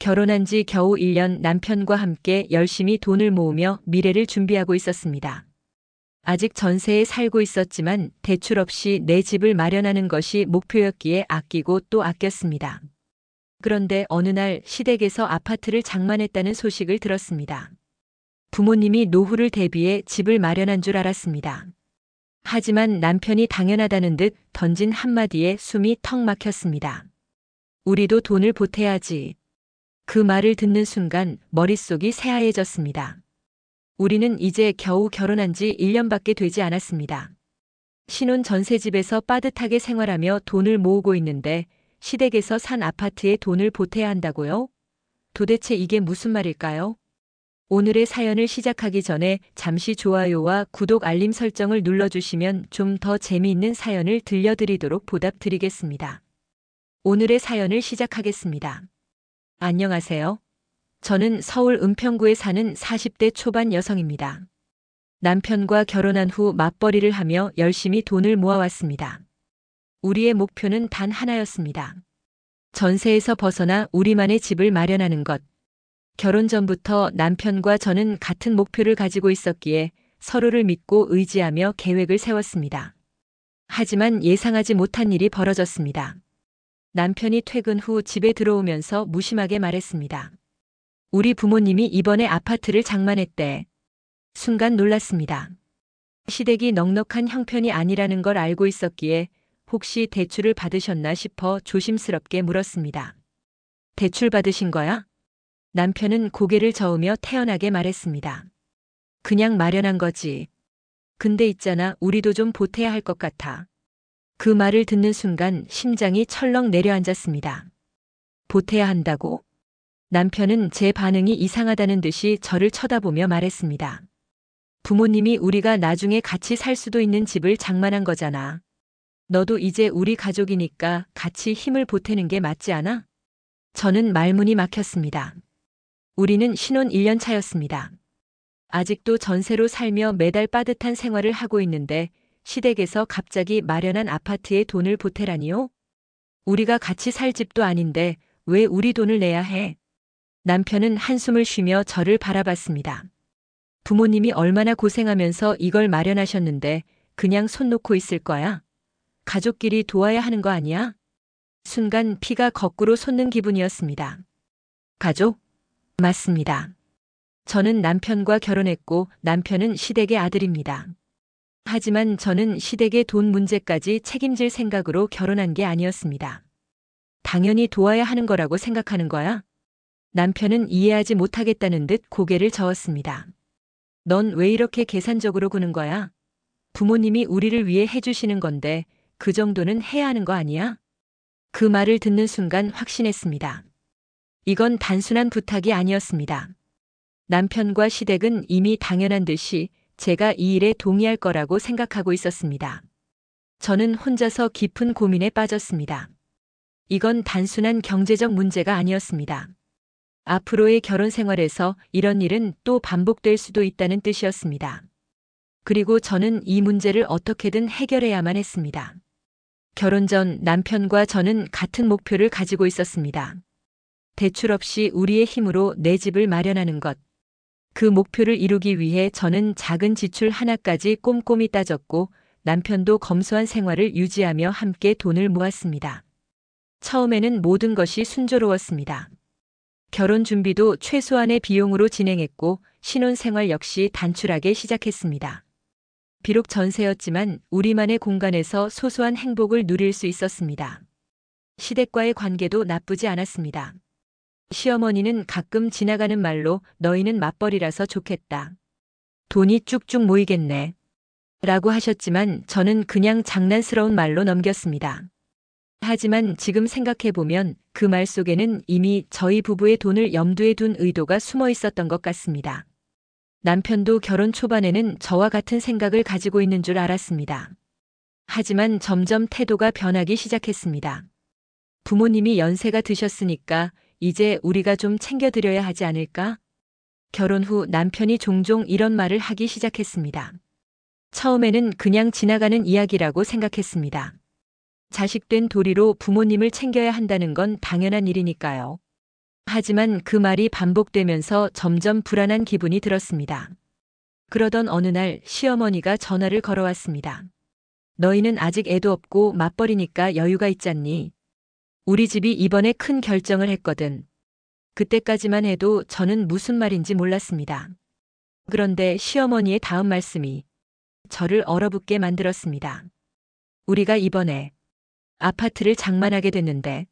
결혼한 지 겨우 1년 남편과 함께 열심히 돈을 모으며 미래를 준비하고 있었습니다. 아직 전세에 살고 있었지만 대출 없이 내 집을 마련하는 것이 목표였기에 아끼고 또 아꼈습니다. 그런데 어느 날 시댁에서 아파트를 장만했다는 소식을 들었습니다. 부모님이 노후를 대비해 집을 마련한 줄 알았습니다. 하지만 남편이 당연하다는 듯 던진 한마디에 숨이 턱 막혔습니다. 우리도 돈을 보태야지. 그 말을 듣는 순간 머릿속이 새하얘졌습니다. 우리는 이제 겨우 결혼한 지 1년밖에 되지 않았습니다. 신혼 전세집에서 빠듯하게 생활하며 돈을 모으고 있는데 시댁에서 산 아파트에 돈을 보태야 한다고요? 도대체 이게 무슨 말일까요? 오늘의 사연을 시작하기 전에 잠시 좋아요와 구독 알림 설정을 눌러주시면 좀 더 재미있는 사연을 들려드리도록 보답드리겠습니다. 오늘의 사연을 시작하겠습니다. 안녕하세요. 저는 서울 은평구에 사는 40대 초반 여성입니다. 남편과 결혼한 후 맞벌이를 하며 열심히 돈을 모아왔습니다. 우리의 목표는 단 하나였습니다. 전세에서 벗어나 우리만의 집을 마련하는 것. 결혼 전부터 남편과 저는 같은 목표를 가지고 있었기에 서로를 믿고 의지하며 계획을 세웠습니다. 하지만 예상하지 못한 일이 벌어졌습니다. 남편이 퇴근 후 집에 들어오면서 무심하게 말했습니다. 우리 부모님이 이번에 아파트를 장만했대. 순간 놀랐습니다. 시댁이 넉넉한 형편이 아니라는 걸 알고 있었기에 혹시 대출을 받으셨나 싶어 조심스럽게 물었습니다. 대출 받으신 거야? 남편은 고개를 저으며 태연하게 말했습니다. 그냥 마련한 거지. 근데 있잖아, 우리도 좀 보태야 할 것 같아. 그 말을 듣는 순간 심장이 철렁 내려앉았습니다. 보태야 한다고? 남편은 제 반응이 이상하다는 듯이 저를 쳐다보며 말했습니다. 부모님이 우리가 나중에 같이 살 수도 있는 집을 장만한 거잖아. 너도 이제 우리 가족이니까 같이 힘을 보태는 게 맞지 않아? 저는 말문이 막혔습니다. 우리는 신혼 1년 차였습니다. 아직도 전세로 살며 매달 빠듯한 생활을 하고 있는데 시댁에서 갑자기 마련한 아파트에 돈을 보태라니요? 우리가 같이 살 집도 아닌데 왜 우리 돈을 내야 해? 남편은 한숨을 쉬며 저를 바라봤습니다. 부모님이 얼마나 고생하면서 이걸 마련하셨는데 그냥 손 놓고 있을 거야? 가족끼리 도와야 하는 거 아니야? 순간 피가 거꾸로 솟는 기분이었습니다. 가족? 맞습니다. 저는 남편과 결혼했고 남편은 시댁의 아들입니다. 하지만 저는 시댁의 돈 문제까지 책임질 생각으로 결혼한 게 아니었습니다. 당연히 도와야 하는 거라고 생각하는 거야? 남편은 이해하지 못하겠다는 듯 고개를 저었습니다. 넌 왜 이렇게 계산적으로 구는 거야? 부모님이 우리를 위해 해주시는 건데 그 정도는 해야 하는 거 아니야? 그 말을 듣는 순간 확신했습니다. 이건 단순한 부탁이 아니었습니다. 남편과 시댁은 이미 당연한 듯이 제가 이 일에 동의할 거라고 생각하고 있었습니다. 저는 혼자서 깊은 고민에 빠졌습니다. 이건 단순한 경제적 문제가 아니었습니다. 앞으로의 결혼 생활에서 이런 일은 또 반복될 수도 있다는 뜻이었습니다. 그리고 저는 이 문제를 어떻게든 해결해야만 했습니다. 결혼 전 남편과 저는 같은 목표를 가지고 있었습니다. 대출 없이 우리의 힘으로 내 집을 마련하는 것. 그 목표를 이루기 위해 저는 작은 지출 하나까지 꼼꼼히 따졌고 남편도 검소한 생활을 유지하며 함께 돈을 모았습니다. 처음에는 모든 것이 순조로웠습니다. 결혼 준비도 최소한의 비용으로 진행했고 신혼 생활 역시 단출하게 시작했습니다. 비록 전세였지만 우리만의 공간에서 소소한 행복을 누릴 수 있었습니다. 시댁과의 관계도 나쁘지 않았습니다. 시어머니는 가끔 지나가는 말로 너희는 맞벌이라서 좋겠다. 돈이 쭉쭉 모이겠네. 라고 하셨지만 저는 그냥 장난스러운 말로 넘겼습니다. 하지만 지금 생각해보면 그 말 속에는 이미 저희 부부의 돈을 염두에 둔 의도가 숨어 있었던 것 같습니다. 남편도 결혼 초반에는 저와 같은 생각을 가지고 있는 줄 알았습니다. 하지만 점점 태도가 변하기 시작했습니다. 부모님이 연세가 드셨으니까 이제 우리가 좀 챙겨드려야 하지 않을까? 결혼 후 남편이 종종 이런 말을 하기 시작했습니다. 처음에는 그냥 지나가는 이야기라고 생각했습니다. 자식된 도리로 부모님을 챙겨야 한다는 건 당연한 일이니까요. 하지만 그 말이 반복되면서 점점 불안한 기분이 들었습니다. 그러던 어느 날 시어머니가 전화를 걸어왔습니다. 너희는 아직 애도 없고 맞벌이니까 여유가 있잖니. 우리 집이 이번에 큰 결정을 했거든. 그때까지만 해도 저는 무슨 말인지 몰랐습니다. 그런데 시어머니의 다음 말씀이 저를 얼어붙게 만들었습니다. 우리가 이번에 아파트를 장만하게 됐는데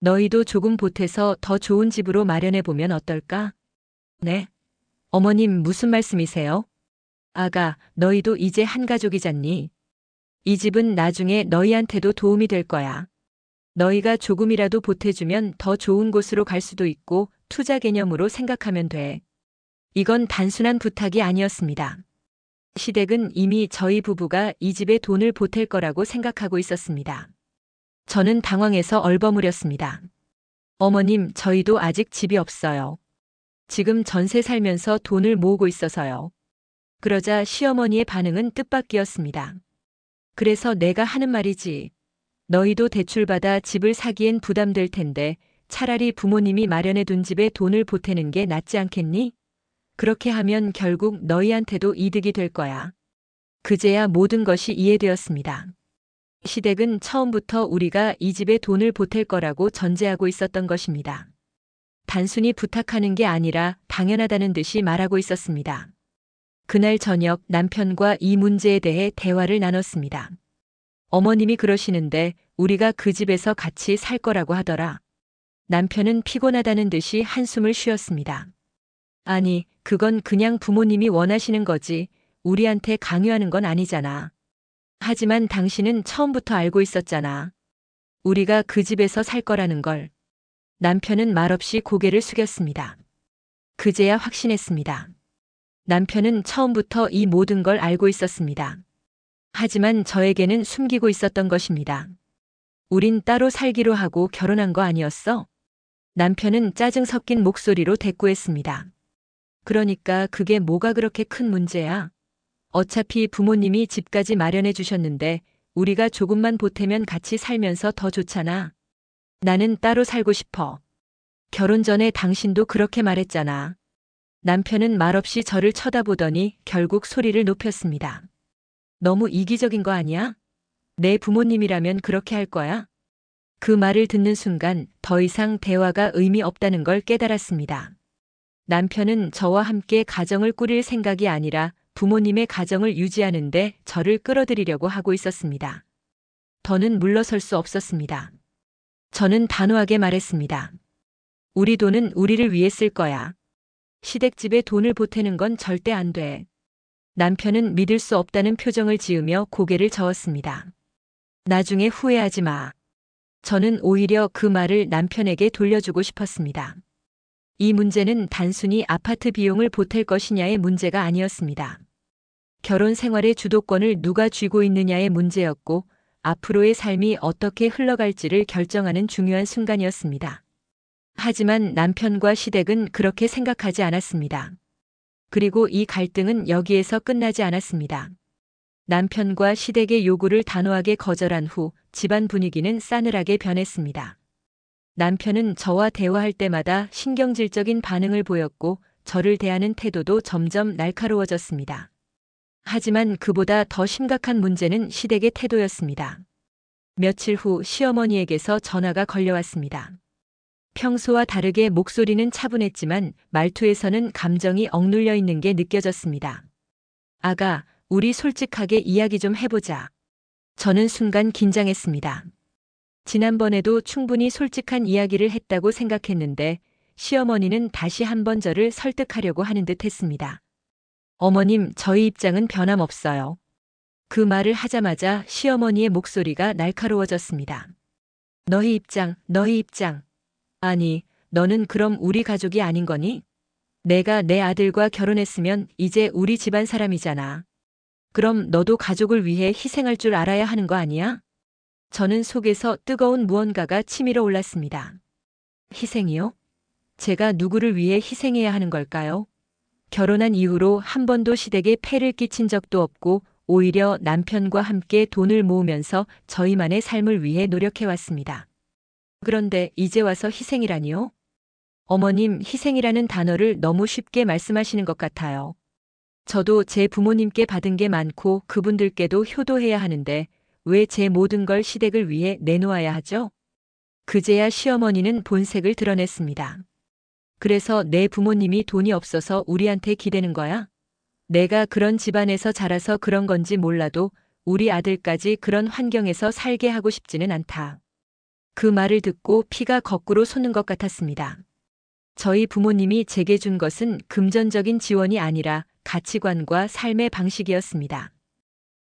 너희도 조금 보태서 더 좋은 집으로 마련해 보면 어떨까? 네. 어머님 무슨 말씀이세요? 아가, 너희도 이제 한 가족이잖니. 이 집은 나중에 너희한테도 도움이 될 거야. 너희가 조금이라도 보태주면 더 좋은 곳으로 갈 수도 있고 투자 개념으로 생각하면 돼. 이건 단순한 부탁이 아니었습니다. 시댁은 이미 저희 부부가 이 집에 돈을 보탤 거라고 생각하고 있었습니다. 저는 당황해서 얼버무렸습니다. 어머님, 저희도 아직 집이 없어요. 지금 전세 살면서 돈을 모으고 있어서요. 그러자 시어머니의 반응은 뜻밖이었습니다. 그래서 내가 하는 말이지. 너희도 대출받아 집을 사기엔 부담될 텐데 차라리 부모님이 마련해 둔 집에 돈을 보태는 게 낫지 않겠니? 그렇게 하면 결국 너희한테도 이득이 될 거야. 그제야 모든 것이 이해되었습니다. 시댁은 처음부터 우리가 이 집에 돈을 보탤 거라고 전제하고 있었던 것입니다. 단순히 부탁하는 게 아니라 당연하다는 듯이 말하고 있었습니다. 그날 저녁 남편과 이 문제에 대해 대화를 나눴습니다. 어머님이 그러시는데 우리가 그 집에서 같이 살 거라고 하더라. 남편은 피곤하다는 듯이 한숨을 쉬었습니다. 아니, 그건 그냥 부모님이 원하시는 거지. 우리한테 강요하는 건 아니잖아. 하지만 당신은 처음부터 알고 있었잖아. 우리가 그 집에서 살 거라는 걸. 남편은 말없이 고개를 숙였습니다. 그제야 확신했습니다. 남편은 처음부터 이 모든 걸 알고 있었습니다. 하지만 저에게는 숨기고 있었던 것입니다. 우린 따로 살기로 하고 결혼한 거 아니었어? 남편은 짜증 섞인 목소리로 대꾸했습니다. 그러니까 그게 뭐가 그렇게 큰 문제야? 어차피 부모님이 집까지 마련해 주셨는데 우리가 조금만 보태면 같이 살면서 더 좋잖아. 나는 따로 살고 싶어. 결혼 전에 당신도 그렇게 말했잖아. 남편은 말없이 저를 쳐다보더니 결국 소리를 높였습니다. 너무 이기적인 거 아니야? 내 부모님이라면 그렇게 할 거야? 그 말을 듣는 순간 더 이상 대화가 의미 없다는 걸 깨달았습니다. 남편은 저와 함께 가정을 꾸릴 생각이 아니라 부모님의 가정을 유지하는데 저를 끌어들이려고 하고 있었습니다. 더는 물러설 수 없었습니다. 저는 단호하게 말했습니다. 우리 돈은 우리를 위해 쓸 거야. 시댁집에 돈을 보태는 건 절대 안 돼. 남편은 믿을 수 없다는 표정을 지으며 고개를 저었습니다. 나중에 후회하지 마. 저는 오히려 그 말을 남편에게 돌려주고 싶었습니다. 이 문제는 단순히 아파트 비용을 보탤 것이냐의 문제가 아니었습니다. 결혼 생활의 주도권을 누가 쥐고 있느냐의 문제였고 앞으로의 삶이 어떻게 흘러갈지를 결정하는 중요한 순간이었습니다. 하지만 남편과 시댁은 그렇게 생각하지 않았습니다. 그리고 이 갈등은 여기에서 끝나지 않았습니다. 남편과 시댁의 요구를 단호하게 거절한 후 집안 분위기는 싸늘하게 변했습니다. 남편은 저와 대화할 때마다 신경질적인 반응을 보였고 저를 대하는 태도도 점점 날카로워졌습니다. 하지만 그보다 더 심각한 문제는 시댁의 태도였습니다. 며칠 후 시어머니에게서 전화가 걸려왔습니다. 평소와 다르게 목소리는 차분했지만 말투에서는 감정이 억눌려 있는 게 느껴졌습니다. 아가, 우리 솔직하게 이야기 좀 해보자. 저는 순간 긴장했습니다. 지난번에도 충분히 솔직한 이야기를 했다고 생각했는데 시어머니는 다시 한번 저를 설득하려고 하는 듯 했습니다. 어머님, 저희 입장은 변함없어요. 그 말을 하자마자 시어머니의 목소리가 날카로워졌습니다. 너희 입장, 너희 입장. 아니, 너는 그럼 우리 가족이 아닌 거니? 내가 내 아들과 결혼했으면 이제 우리 집안 사람이잖아. 그럼 너도 가족을 위해 희생할 줄 알아야 하는 거 아니야? 저는 속에서 뜨거운 무언가가 치밀어 올랐습니다. 희생이요? 제가 누구를 위해 희생해야 하는 걸까요? 결혼한 이후로 한 번도 시댁에 폐를 끼친 적도 없고 오히려 남편과 함께 돈을 모으면서 저희만의 삶을 위해 노력해왔습니다. 그런데 이제 와서 희생이라니요? 어머님, 희생이라는 단어를 너무 쉽게 말씀하시는 것 같아요. 저도 제 부모님께 받은 게 많고 그분들께도 효도해야 하는데 왜 제 모든 걸 시댁을 위해 내놓아야 하죠? 그제야 시어머니는 본색을 드러냈습니다. 그래서 내 부모님이 돈이 없어서 우리한테 기대는 거야? 내가 그런 집안에서 자라서 그런 건지 몰라도 우리 아들까지 그런 환경에서 살게 하고 싶지는 않다. 그 말을 듣고 피가 거꾸로 솟는 것 같았습니다. 저희 부모님이 제게 준 것은 금전적인 지원이 아니라 가치관과 삶의 방식이었습니다.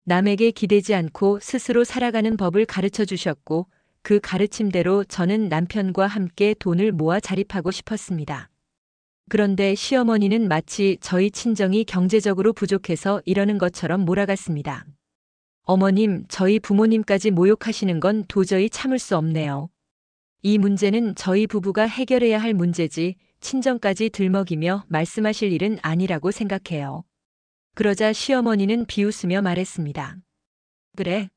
남에게 기대지 않고 스스로 살아가는 법을 가르쳐 주셨고 그 가르침대로 저는 남편과 함께 돈을 모아 자립하고 싶었습니다. 그런데 시어머니는 마치 저희 친정이 경제적으로 부족해서 이러는 것처럼 몰아갔습니다. 어머님, 저희 부모님까지 모욕하시는 건 도저히 참을 수 없네요. 이 문제는 저희 부부가 해결해야 할 문제지 친정까지 들먹이며 말씀하실 일은 아니라고 생각해요. 그러자 시어머니는 비웃으며 말했습니다. 그래.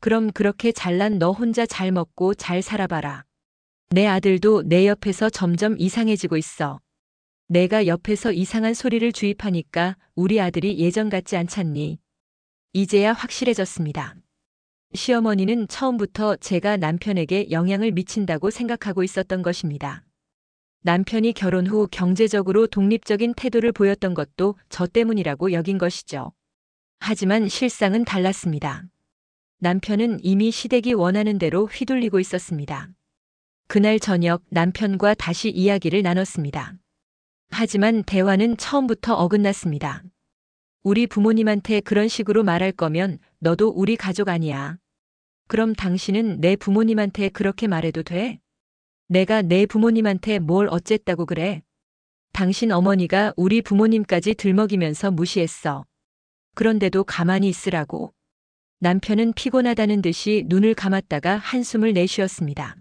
그럼 그렇게 잘난 너 혼자 잘 먹고 잘 살아봐라. 내 아들도 내 옆에서 점점 이상해지고 있어. 내가 옆에서 이상한 소리를 주입하니까 우리 아들이 예전 같지 않잖니. 이제야 확실해졌습니다. 시어머니는 처음부터 제가 남편에게 영향을 미친다고 생각하고 있었던 것입니다. 남편이 결혼 후 경제적으로 독립적인 태도를 보였던 것도 저 때문이라고 여긴 것이죠. 하지만 실상은 달랐습니다. 남편은 이미 시댁이 원하는 대로 휘둘리고 있었습니다. 그날 저녁 남편과 다시 이야기를 나눴습니다. 하지만 대화는 처음부터 어긋났습니다. 우리 부모님한테 그런 식으로 말할 거면 너도 우리 가족 아니야. 그럼 당신은 내 부모님한테 그렇게 말해도 돼? 내가 내 부모님한테 뭘 어쨌다고 그래? 당신 어머니가 우리 부모님까지 들먹이면서 무시했어. 그런데도 가만히 있으라고. 남편은 피곤하다는 듯이 눈을 감았다가 한숨을 내쉬었습니다.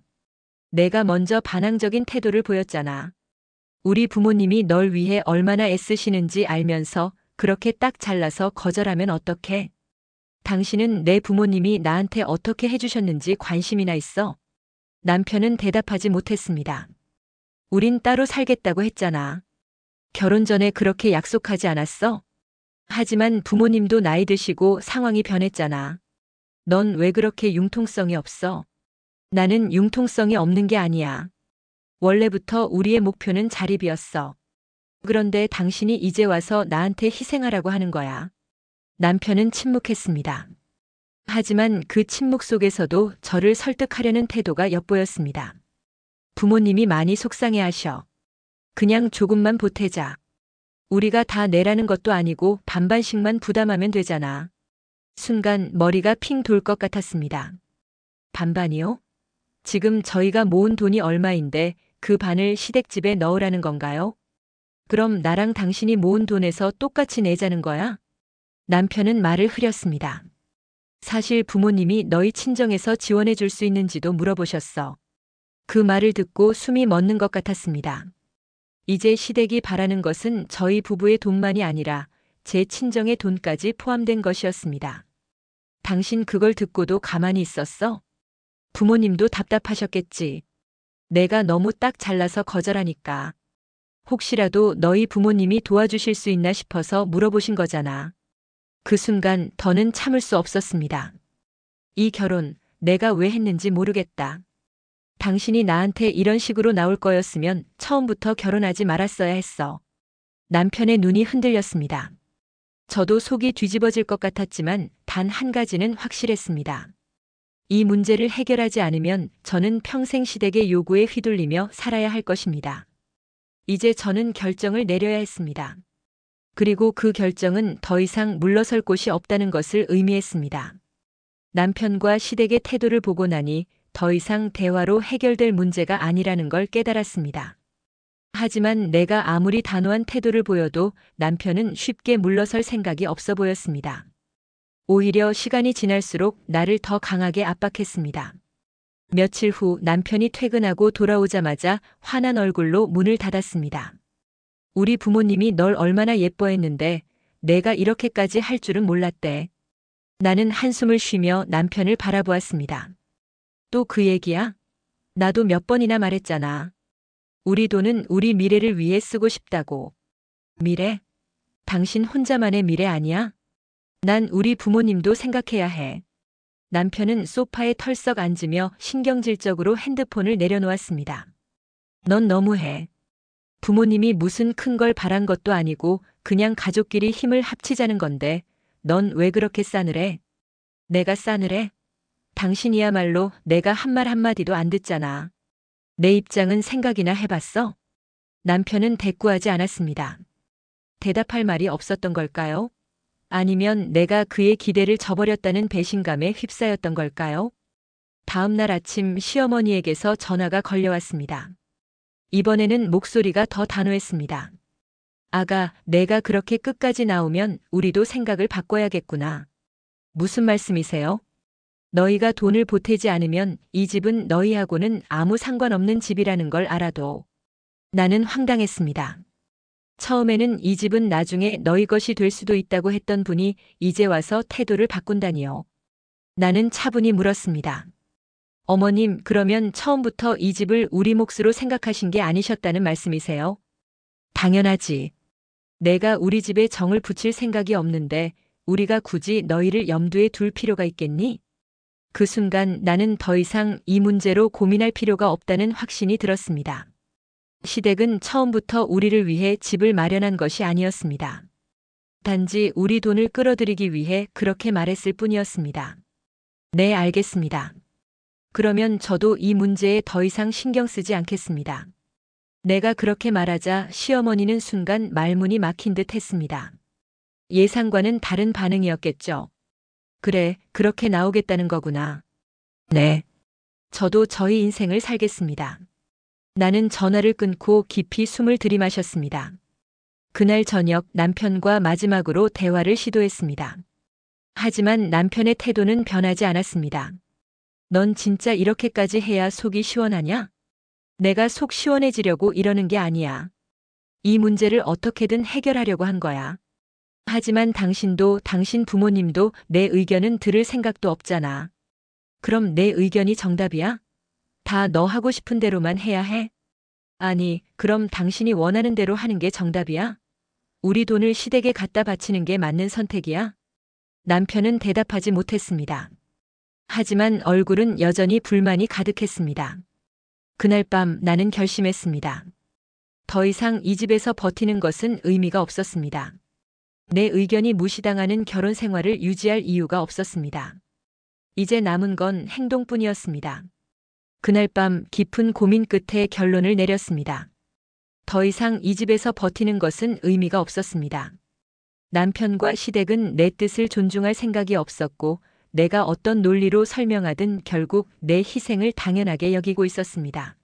내가 먼저 반항적인 태도를 보였잖아. 우리 부모님이 널 위해 얼마나 애쓰시는지 알면서 그렇게 딱 잘라서 거절하면 어떡해? 당신은 내 부모님이 나한테 어떻게 해주셨는지 관심이나 있어? 남편은 대답하지 못했습니다. 우린 따로 살겠다고 했잖아. 결혼 전에 그렇게 약속하지 않았어? 하지만 부모님도 나이 드시고 상황이 변했잖아. 넌 왜 그렇게 융통성이 없어? 나는 융통성이 없는 게 아니야. 원래부터 우리의 목표는 자립이었어. 그런데 당신이 이제 와서 나한테 희생하라고 하는 거야. 남편은 침묵했습니다. 하지만 그 침묵 속에서도 저를 설득하려는 태도가 엿보였습니다. 부모님이 많이 속상해 하셔. 그냥 조금만 보태자. 우리가 다 내라는 것도 아니고 반반씩만 부담하면 되잖아. 순간 머리가 핑 돌 것 같았습니다. 반반이요? 지금 저희가 모은 돈이 얼마인데 그 반을 시댁집에 넣으라는 건가요? 그럼 나랑 당신이 모은 돈에서 똑같이 내자는 거야? 남편은 말을 흐렸습니다. 사실 부모님이 너희 친정에서 지원해 줄 수 있는지도 물어보셨어. 그 말을 듣고 숨이 멎는 것 같았습니다. 이제 시댁이 바라는 것은 저희 부부의 돈만이 아니라 제 친정의 돈까지 포함된 것이었습니다. 당신 그걸 듣고도 가만히 있었어? 부모님도 답답하셨겠지. 내가 너무 딱 잘라서 거절하니까. 혹시라도 너희 부모님이 도와주실 수 있나 싶어서 물어보신 거잖아. 그 순간 더는 참을 수 없었습니다. 이 결혼 내가 왜 했는지 모르겠다. 당신이 나한테 이런 식으로 나올 거였으면 처음부터 결혼하지 말았어야 했어. 남편의 눈이 흔들렸습니다. 저도 속이 뒤집어질 것 같았지만 단 한 가지는 확실했습니다. 이 문제를 해결하지 않으면 저는 평생 시댁의 요구에 휘둘리며 살아야 할 것입니다. 이제 저는 결정을 내려야 했습니다. 그리고 그 결정은 더 이상 물러설 곳이 없다는 것을 의미했습니다. 남편과 시댁의 태도를 보고 나니 더 이상 대화로 해결될 문제가 아니라는 걸 깨달았습니다. 하지만 내가 아무리 단호한 태도를 보여도 남편은 쉽게 물러설 생각이 없어 보였습니다. 오히려 시간이 지날수록 나를 더 강하게 압박했습니다. 며칠 후 남편이 퇴근하고 돌아오자마자 화난 얼굴로 문을 닫았습니다. 우리 부모님이 널 얼마나 예뻐했는데 내가 이렇게까지 할 줄은 몰랐대. 나는 한숨을 쉬며 남편을 바라보았습니다. 또 그 얘기야? 나도 몇 번이나 말했잖아. 우리 돈은 우리 미래를 위해 쓰고 싶다고. 미래? 당신 혼자만의 미래 아니야? 난 우리 부모님도 생각해야 해. 남편은 소파에 털썩 앉으며 신경질적으로 핸드폰을 내려놓았습니다. 넌 너무해. 부모님이 무슨 큰 걸 바란 것도 아니고 그냥 가족끼리 힘을 합치자는 건데 넌 왜 그렇게 싸늘해? 내가 싸늘해? 당신이야말로 내가 한 말 한마디도 안 듣잖아. 내 입장은 생각이나 해봤어? 남편은 대꾸하지 않았습니다. 대답할 말이 없었던 걸까요? 아니면 내가 그의 기대를 저버렸다는 배신감에 휩싸였던 걸까요? 다음 날 아침 시어머니에게서 전화가 걸려왔습니다. 이번에는 목소리가 더 단호했습니다. 아가, 내가 그렇게 끝까지 나오면 우리도 생각을 바꿔야겠구나. 무슨 말씀이세요? 너희가 돈을 보태지 않으면 이 집은 너희하고는 아무 상관없는 집이라는 걸 알아도. 나는 황당했습니다. 처음에는 이 집은 나중에 너희 것이 될 수도 있다고 했던 분이 이제 와서 태도를 바꾼다니요. 나는 차분히 물었습니다. 어머님, 그러면 처음부터 이 집을 우리 몫으로 생각하신 게 아니셨다는 말씀이세요? 당연하지. 내가 우리 집에 정을 붙일 생각이 없는데 우리가 굳이 너희를 염두에 둘 필요가 있겠니? 그 순간 나는 더 이상 이 문제로 고민할 필요가 없다는 확신이 들었습니다. 시댁은 처음부터 우리를 위해 집을 마련한 것이 아니었습니다. 단지 우리 돈을 끌어들이기 위해 그렇게 말했을 뿐이었습니다. 네, 알겠습니다. 그러면 저도 이 문제에 더 이상 신경 쓰지 않겠습니다. 내가 그렇게 말하자 시어머니는 순간 말문이 막힌 듯 했습니다. 예상과는 다른 반응이었겠죠. 그래, 그렇게 나오겠다는 거구나. 네. 저도 저희 인생을 살겠습니다. 나는 전화를 끊고 깊이 숨을 들이마셨습니다. 그날 저녁 남편과 마지막으로 대화를 시도했습니다. 하지만 남편의 태도는 변하지 않았습니다. 넌 진짜 이렇게까지 해야 속이 시원하냐? 내가 속 시원해지려고 이러는 게 아니야. 이 문제를 어떻게든 해결하려고 한 거야. 하지만 당신도 당신 부모님도 내 의견은 들을 생각도 없잖아. 그럼 내 의견이 정답이야? 다 너 하고 싶은 대로만 해야 해? 아니, 그럼 당신이 원하는 대로 하는 게 정답이야? 우리 돈을 시댁에 갖다 바치는 게 맞는 선택이야? 남편은 대답하지 못했습니다. 하지만 얼굴은 여전히 불만이 가득했습니다. 그날 밤 나는 결심했습니다. 더 이상 이 집에서 버티는 것은 의미가 없었습니다. 내 의견이 무시당하는 결혼 생활을 유지할 이유가 없었습니다. 이제 남은 건 행동뿐이었습니다. 그날 밤 깊은 고민 끝에 결론을 내렸습니다. 더 이상 이 집에서 버티는 것은 의미가 없었습니다. 남편과 시댁은 내 뜻을 존중할 생각이 없었고 내가 어떤 논리로 설명하든 결국 내 희생을 당연하게 여기고 있었습니다.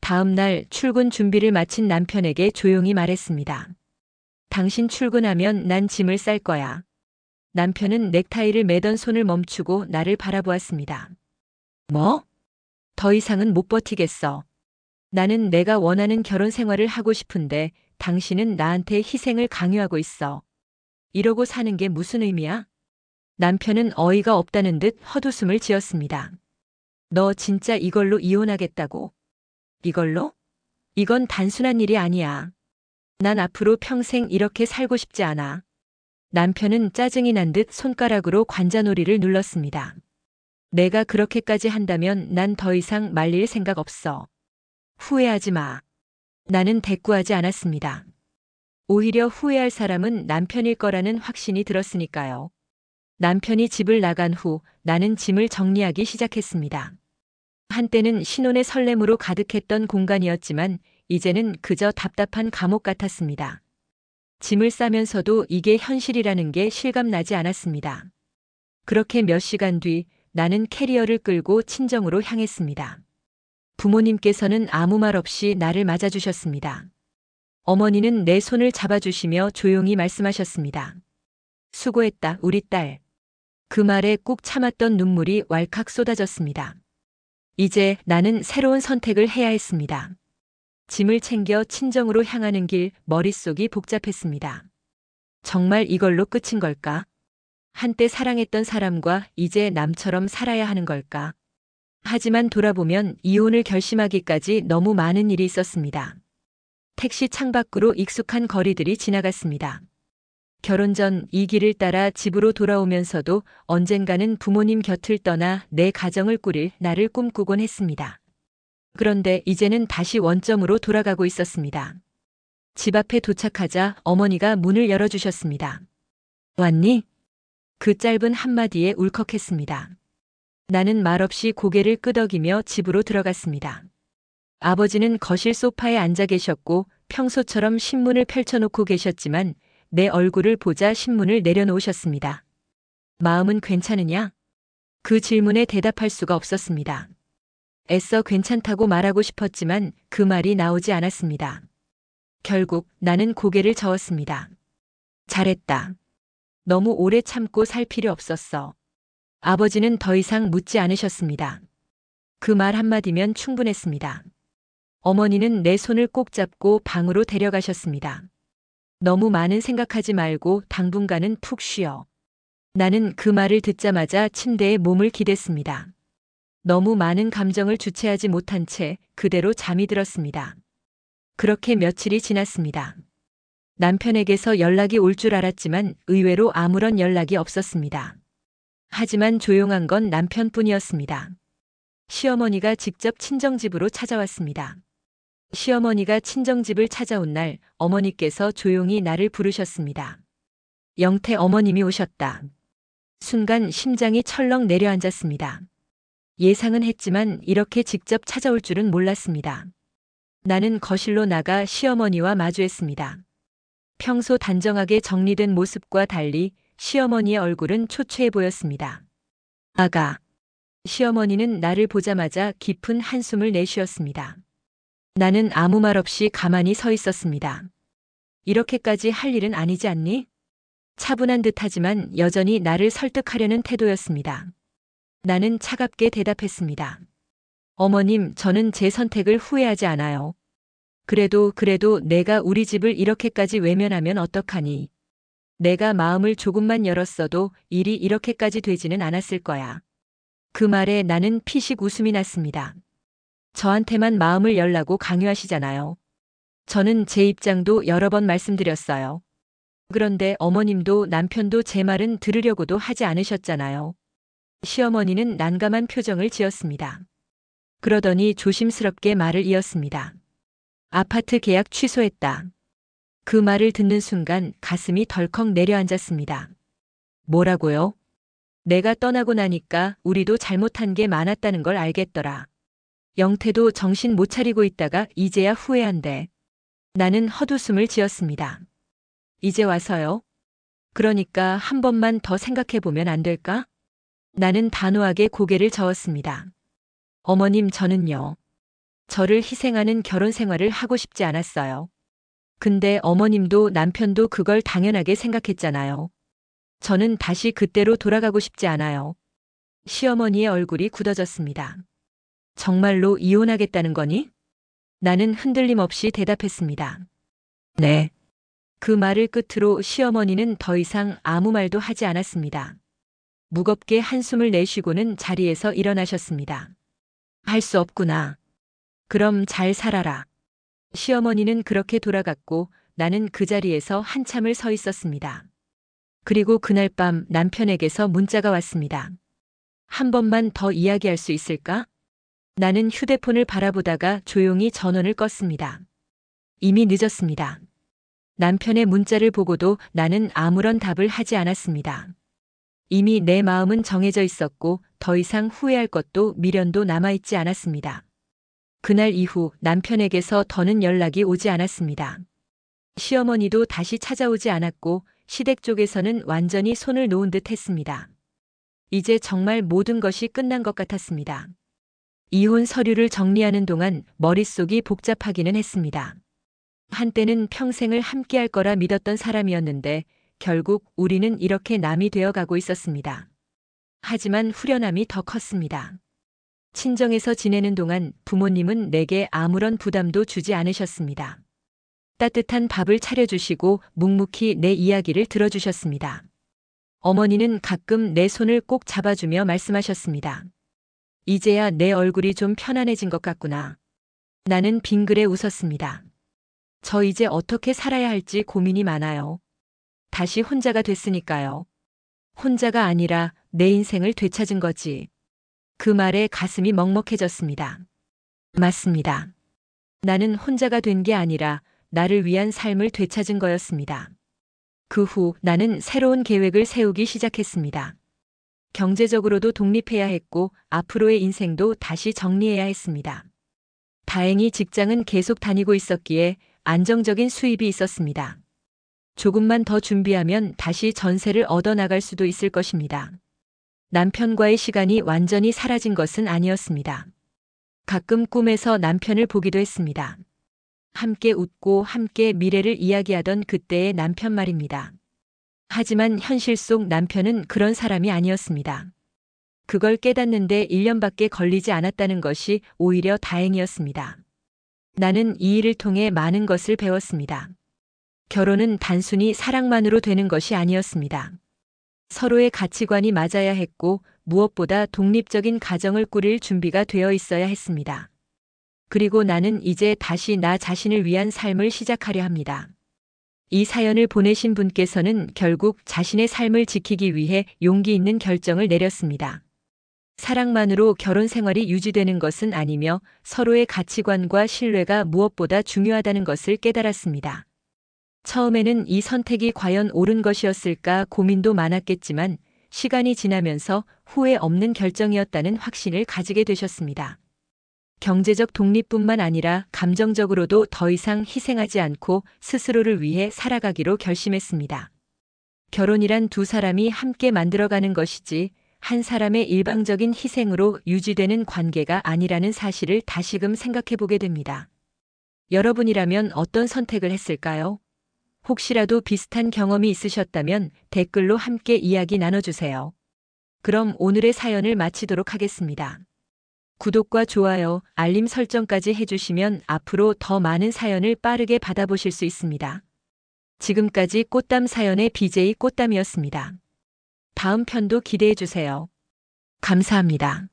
다음 날 출근 준비를 마친 남편에게 조용히 말했습니다. 당신 출근하면 난 짐을 쌀 거야. 남편은 넥타이를 매던 손을 멈추고 나를 바라보았습니다. 뭐? 더 이상은 못 버티겠어. 나는 내가 원하는 결혼 생활을 하고 싶은데 당신은 나한테 희생을 강요하고 있어. 이러고 사는 게 무슨 의미야? 남편은 어이가 없다는 듯 헛웃음을 지었습니다. 너 진짜 이걸로 이혼하겠다고? 이걸로? 이건 단순한 일이 아니야. 난 앞으로 평생 이렇게 살고 싶지 않아. 남편은 짜증이 난 듯 손가락으로 관자놀이를 눌렀습니다. 내가 그렇게까지 한다면 난 더 이상 말릴 생각 없어. 후회하지 마. 나는 대꾸하지 않았습니다. 오히려 후회할 사람은 남편일 거라는 확신이 들었으니까요. 남편이 집을 나간 후 나는 짐을 정리하기 시작했습니다. 한때는 신혼의 설렘으로 가득했던 공간이었지만 이제는 그저 답답한 감옥 같았습니다. 짐을 싸면서도 이게 현실이라는 게 실감나지 않았습니다. 그렇게 몇 시간 뒤 나는 캐리어를 끌고 친정으로 향했습니다. 부모님께서는 아무 말 없이 나를 맞아주셨습니다. 어머니는 내 손을 잡아주시며 조용히 말씀하셨습니다. 수고했다, 우리 딸. 그 말에 꾹 참았던 눈물이 왈칵 쏟아졌습니다. 이제 나는 새로운 선택을 해야 했습니다. 짐을 챙겨 친정으로 향하는 길 머릿속이 복잡했습니다. 정말 이걸로 끝인 걸까? 한때 사랑했던 사람과 이제 남처럼 살아야 하는 걸까? 하지만 돌아보면 이혼을 결심하기까지 너무 많은 일이 있었습니다. 택시 창밖으로 익숙한 거리들이 지나갔습니다. 결혼 전 이 길을 따라 집으로 돌아오면서도 언젠가는 부모님 곁을 떠나 내 가정을 꾸릴 나를 꿈꾸곤 했습니다. 그런데 이제는 다시 원점으로 돌아가고 있었습니다. 집 앞에 도착하자 어머니가 문을 열어주셨습니다. 왔니? 그 짧은 한마디에 울컥했습니다. 나는 말없이 고개를 끄덕이며 집으로 들어갔습니다. 아버지는 거실 소파에 앉아 계셨고 평소처럼 신문을 펼쳐놓고 계셨지만 내 얼굴을 보자 신문을 내려놓으셨습니다. 마음은 괜찮으냐? 그 질문에 대답할 수가 없었습니다. 애써 괜찮다고 말하고 싶었지만 그 말이 나오지 않았습니다. 결국 나는 고개를 저었습니다. 잘했다. 너무 오래 참고 살 필요 없었어. 아버지는 더 이상 묻지 않으셨습니다. 그 말 한마디면 충분했습니다. 어머니는 내 손을 꼭 잡고 방으로 데려가셨습니다. 너무 많은 생각하지 말고 당분간은 푹 쉬어. 나는 그 말을 듣자마자 침대에 몸을 기댔습니다. 너무 많은 감정을 주체하지 못한 채 그대로 잠이 들었습니다. 그렇게 며칠이 지났습니다. 남편에게서 연락이 올 줄 알았지만 의외로 아무런 연락이 없었습니다. 하지만 조용한 건 남편뿐이었습니다. 시어머니가 직접 친정집으로 찾아왔습니다. 시어머니가 친정집을 찾아온 날 어머니께서 조용히 나를 부르셨습니다. 영태 어머님이 오셨다. 순간 심장이 철렁 내려앉았습니다. 예상은 했지만 이렇게 직접 찾아올 줄은 몰랐습니다. 나는 거실로 나가 시어머니와 마주했습니다. 평소 단정하게 정리된 모습과 달리 시어머니의 얼굴은 초췌해 보였습니다. 아가. 시어머니는 나를 보자마자 깊은 한숨을 내쉬었습니다. 나는 아무 말 없이 가만히 서 있었습니다. 이렇게까지 할 일은 아니지 않니? 차분한 듯 하지만 여전히 나를 설득하려는 태도였습니다. 나는 차갑게 대답했습니다. 어머님, 저는 제 선택을 후회하지 않아요. 그래도, 그래도 내가 우리 집을 이렇게까지 외면하면 어떡하니? 내가 마음을 조금만 열었어도 일이 이렇게까지 되지는 않았을 거야. 그 말에 나는 피식 웃음이 났습니다. 저한테만 마음을 열라고 강요하시잖아요. 저는 제 입장도 여러 번 말씀드렸어요. 그런데 어머님도 남편도 제 말은 들으려고도 하지 않으셨잖아요. 시어머니는 난감한 표정을 지었습니다. 그러더니 조심스럽게 말을 이었습니다. 아파트 계약 취소했다. 그 말을 듣는 순간 가슴이 덜컥 내려앉았습니다. 뭐라고요? 내가 떠나고 나니까 우리도 잘못한 게 많았다는 걸 알겠더라. 영태도 정신 못 차리고 있다가 이제야 후회한대. 나는 헛웃음을 지었습니다. 이제 와서요? 그러니까 한 번만 더 생각해 보면 안 될까? 나는 단호하게 고개를 저었습니다. 어머님, 저는요. 저를 희생하는 결혼 생활을 하고 싶지 않았어요. 근데 어머님도 남편도 그걸 당연하게 생각했잖아요. 저는 다시 그때로 돌아가고 싶지 않아요. 시어머니의 얼굴이 굳어졌습니다. 정말로 이혼하겠다는 거니? 나는 흔들림 없이 대답했습니다. 네. 그 말을 끝으로 시어머니는 더 이상 아무 말도 하지 않았습니다. 무겁게 한숨을 내쉬고는 자리에서 일어나셨습니다. 할 수 없구나. 그럼 잘 살아라. 시어머니는 그렇게 돌아갔고 나는 그 자리에서 한참을 서 있었습니다. 그리고 그날 밤 남편에게서 문자가 왔습니다. 한 번만 더 이야기할 수 있을까? 나는 휴대폰을 바라보다가 조용히 전원을 껐습니다. 이미 늦었습니다. 남편의 문자를 보고도 나는 아무런 답을 하지 않았습니다. 이미 내 마음은 정해져 있었고 더 이상 후회할 것도 미련도 남아있지 않았습니다. 그날 이후 남편에게서 더는 연락이 오지 않았습니다. 시어머니도 다시 찾아오지 않았고 시댁 쪽에서는 완전히 손을 놓은 듯 했습니다. 이제 정말 모든 것이 끝난 것 같았습니다. 이혼 서류를 정리하는 동안 머릿속이 복잡하기는 했습니다. 한때는 평생을 함께할 거라 믿었던 사람이었는데 결국 우리는 이렇게 남이 되어 가고 있었습니다. 하지만 후련함이 더 컸습니다. 친정에서 지내는 동안 부모님은 내게 아무런 부담도 주지 않으셨습니다. 따뜻한 밥을 차려주시고 묵묵히 내 이야기를 들어주셨습니다. 어머니는 가끔 내 손을 꼭 잡아주며 말씀하셨습니다. 이제야 내 얼굴이 좀 편안해진 것 같구나. 나는 빙그레 웃었습니다. 저 이제 어떻게 살아야 할지 고민이 많아요. 다시 혼자가 됐으니까요. 혼자가 아니라 내 인생을 되찾은 거지. 그 말에 가슴이 먹먹해졌습니다. 맞습니다. 나는 혼자가 된 게 아니라 나를 위한 삶을 되찾은 거였습니다. 그 후 나는 새로운 계획을 세우기 시작했습니다. 경제적으로도 독립해야 했고 앞으로의 인생도 다시 정리해야 했습니다. 다행히 직장은 계속 다니고 있었기에 안정적인 수입이 있었습니다. 조금만 더 준비하면 다시 전세를 얻어나갈 수도 있을 것입니다. 남편과의 시간이 완전히 사라진 것은 아니었습니다. 가끔 꿈에서 남편을 보기도 했습니다. 함께 웃고 함께 미래를 이야기하던 그때의 남편 말입니다. 하지만 현실 속 남편은 그런 사람이 아니었습니다. 그걸 깨닫는데 1년밖에 걸리지 않았다는 것이 오히려 다행이었습니다. 나는 이 일을 통해 많은 것을 배웠습니다. 결혼은 단순히 사랑만으로 되는 것이 아니었습니다. 서로의 가치관이 맞아야 했고 무엇보다 독립적인 가정을 꾸릴 준비가 되어 있어야 했습니다. 그리고 나는 이제 다시 나 자신을 위한 삶을 시작하려 합니다. 이 사연을 보내신 분께서는 결국 자신의 삶을 지키기 위해 용기 있는 결정을 내렸습니다. 사랑만으로 결혼 생활이 유지되는 것은 아니며 서로의 가치관과 신뢰가 무엇보다 중요하다는 것을 깨달았습니다. 처음에는 이 선택이 과연 옳은 것이었을까 고민도 많았겠지만 시간이 지나면서 후회 없는 결정이었다는 확신을 가지게 되셨습니다. 경제적 독립뿐만 아니라 감정적으로도 더 이상 희생하지 않고 스스로를 위해 살아가기로 결심했습니다. 결혼이란 두 사람이 함께 만들어가는 것이지 한 사람의 일방적인 희생으로 유지되는 관계가 아니라는 사실을 다시금 생각해 보게 됩니다. 여러분이라면 어떤 선택을 했을까요? 혹시라도 비슷한 경험이 있으셨다면 댓글로 함께 이야기 나눠주세요. 그럼 오늘의 사연을 마치도록 하겠습니다. 구독과 좋아요, 알림 설정까지 해주시면 앞으로 더 많은 사연을 빠르게 받아보실 수 있습니다. 지금까지 꽃담 사연의 BJ 꽃담이었습니다. 다음 편도 기대해주세요. 감사합니다.